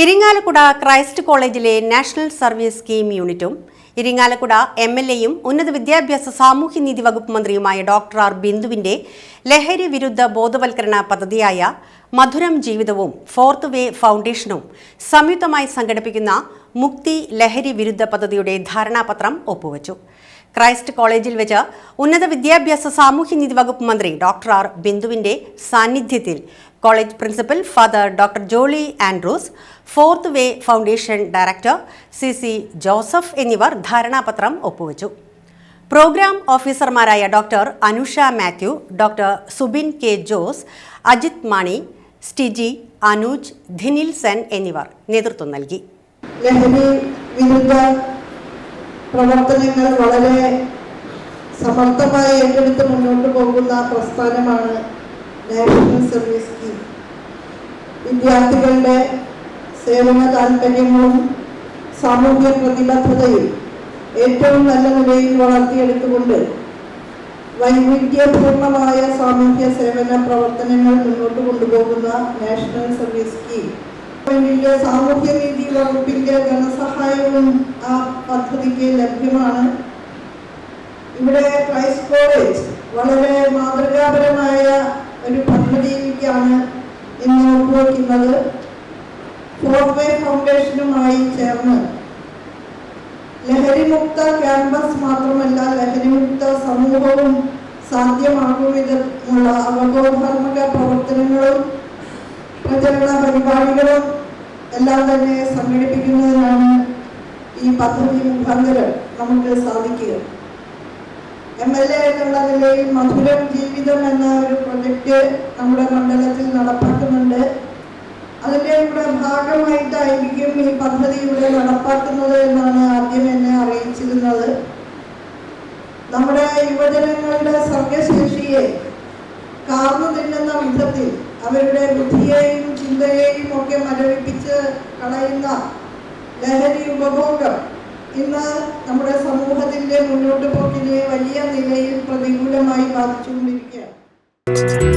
Irinjalakuda Christ കോളേജിലെ national service scheme യൂണിറ്റും Irinjalakuda M L എയും ഉന്നത വിദ്യാഭ്യാസ സാമൂഹ്യനീതി വകുപ്പ് മന്ത്രിയുമായ ഡോക്ടർ ആർ ബിന്ദുവിന്റെ ലഹരി വിരുദ്ധ ബോധവൽക്കരണ പദ്ധതിയായ മധുരം ജീവിതവും ഫോർത്ത് വേ ഫൗണ്ടേഷനും സംയുക്തമായി സംഘടിപ്പിക്കുന്ന മുക്തി ലഹരി വിരുദ്ധ പദ്ധതിയുടെ ധാരണാപത്രം ഒപ്പുവച്ചു. ക്രൈസ്റ്റ് കോളേജിൽ വെച്ച് ഉന്നത വിദ്യാഭ്യാസ സാമൂഹ്യനീതി വകുപ്പ് മന്ത്രി ഡോക്ടർ ആർ ബിന്ദുവിന്റെ സാന്നിധ്യത്തിൽ college principal father doctor Jolly Andrews fourth way foundation director C C Joseph എന്നിവർ ധാരണാപത്രം ഒപ്പുവച്ചു. പ്രോഗ്രാം ഓഫീസർമാരായ doctor Anusha Mathew doctor Subin K Jose Ajith Mani Stiji Anuj Dhinil Sen എന്നിവർ നേതൃത്വം നൽകി. ലഹരി വിരുദ്ധ പ്രവർത്തനങ്ങൾ വളരെ സമർത്ഥമായി ഏറ്റെടുത്ത് മുന്നോട്ട് പോകുന്ന പ്രസ്ഥാനമാണ് നാഷണൽ സർവീസ് വിദ്യാർത്ഥികളുടെ സേവന താല്പര്യങ്ങളും സാമൂഹ്യ പ്രതിബദ്ധതയും ഏറ്റവും നല്ല നിലയിൽ വളർത്തിയെടുത്തുകൊണ്ട് വൈവിധ്യപൂർണമായ സാമൂഹ്യ സേവന പ്രവർത്തനങ്ങൾ മുന്നോട്ട് കൊണ്ടുപോകുന്ന നാഷണൽ സർവീസ് സ്കീം. ഗവൺമെന്റിന്റെ സാമൂഹ്യനീതി വകുപ്പിന്റെ ധനസഹായവും ആ പദ്ധതിക്ക് ലഭ്യമാണ്. ഇവിടെ ക്രൈസ്റ്റ് കോളേജ് വളരെ ഇന്ന് ഫോർവേ ഫൗണ്ടേഷനുമായി ചേർന്ന് ലഹരിമുക്ത ക്യാമ്പസ് മാത്രമല്ല ലഹരിമുക്ത സമൂഹവും സാധ്യമാകും വിധമുള്ള അവബോധാത്മക പ്രവർത്തനങ്ങളും പ്രചരണ പരിപാടികളും എല്ലാം തന്നെ സംഘടിപ്പിക്കുന്നതിനാണ് ഈ പദ്ധതി മുഖാന്തരം നമുക്ക് സാധിക്കുക. എം എൽ എ എന്നുള്ള നിലയിൽ മധുരം ജീവിതം എന്ന ഒരു പ്രൊജക്റ്റ് നമ്മുടെ മണ്ഡലത്തിൽ നടപ്പാക്കുന്നുണ്ട് ഭാഗമായിട്ടായിരിക്കും ഈ പദ്ധതി ഇവിടെ നടപ്പാക്കുന്നത് എന്നാണ് ആദ്യം എന്നെ അറിയിച്ചിരുന്നത്. നമ്മുടെ യുവജനങ്ങളുടെ സർഗശേഷിയെ കാർന്നു തിന്നുന്ന വിധത്തിൽ അവരുടെ ബുദ്ധിയെയും ചിന്തയെയും ഒക്കെ മരവിപ്പിച്ച് കളയുന്ന ലഹരി ഉപഭോഗം ഇന്ന് നമ്മുടെ സമൂഹത്തിന്റെ മുന്നോട്ട് പോക്കിനെ വലിയ നിലയിൽ പ്രതികൂലമായി ബാധിച്ചുകൊണ്ടിരിക്കുകയാണ്.